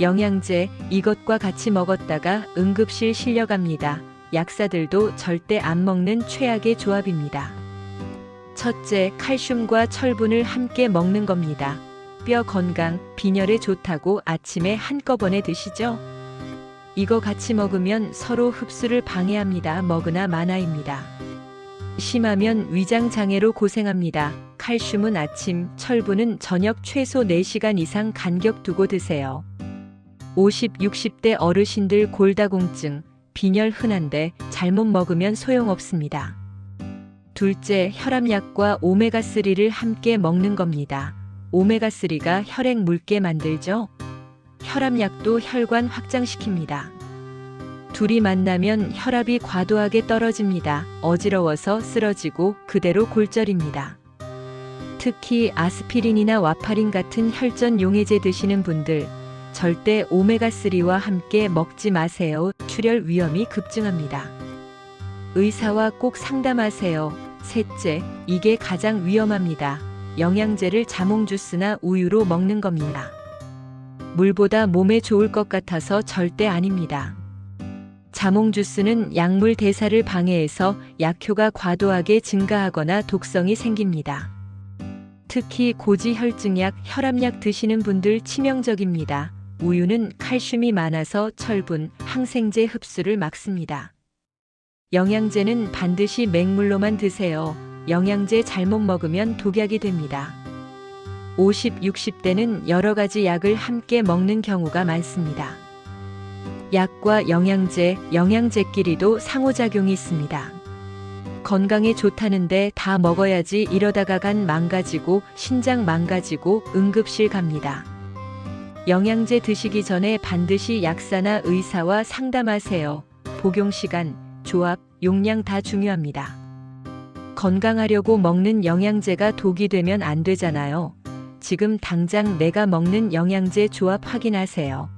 영양제 이것과 같이 먹었다가 응급실 실려갑니다. 약사들도 절대 안 먹는 최악의 조합입니다. 첫째, 칼슘과 철분을 함께 먹는 겁니다. 뼈 건강, 빈혈에 좋다고 아침에 한꺼번에 드시죠? 이거 같이 먹으면 서로 흡수를 방해합니다. 먹으나 마나입니다. 심하면 위장 장애로 고생합니다. 칼슘은 아침, 철분은 저녁 최소 4시간 이상 간격 두고 드세요. 50, 60대 어르신들 골다공증, 빈혈 흔한데 잘못 먹으면 소용없습니다. 둘째, 혈압약과 오메가3를 함께 먹는 겁니다. 오메가3가 혈액 묽게 만들죠? 혈압약도 혈관 확장시킵니다. 둘이 만나면 혈압이 과도하게 떨어집니다. 어지러워서 쓰러지고 그대로 골절입니다. 특히 아스피린이나 와파린 같은 혈전 용해제 드시는 분들 절대 오메가3와 함께 먹지 마세요. 출혈 위험이 급증합니다. 의사와 꼭 상담하세요. 셋째, 이게 가장 위험합니다. 영양제를 자몽 주스나 우유로 먹는 겁니다. 물보다 몸에 좋을 것 같아서 절대 아닙니다. 자몽 주스는 약물 대사를 방해해서 약효가 과도하게 증가하거나 독성이 생깁니다. 특히 고지혈증약, 혈압약 드시는 분들 치명적입니다. 우유는 칼슘이 많아서 철분, 항생제 흡수를 막습니다. 영양제는 반드시 맹물로만 드세요. 영양제 잘못 먹으면 독약이 됩니다. 50, 60대는 여러 가지 약을 함께 먹는 경우가 많습니다. 약과 영양제, 영양제끼리도 상호작용이 있습니다. 건강에 좋다는데 다 먹어야지 이러다가 간 망가지고 신장 망가지고 응급실 갑니다. 영양제 드시기 전에 반드시 약사나 의사와 상담하세요. 복용 시간, 조합, 용량 다 중요합니다. 건강하려고 먹는 영양제가 독이 되면 안 되잖아요. 지금 당장 내가 먹는 영양제 조합 확인하세요.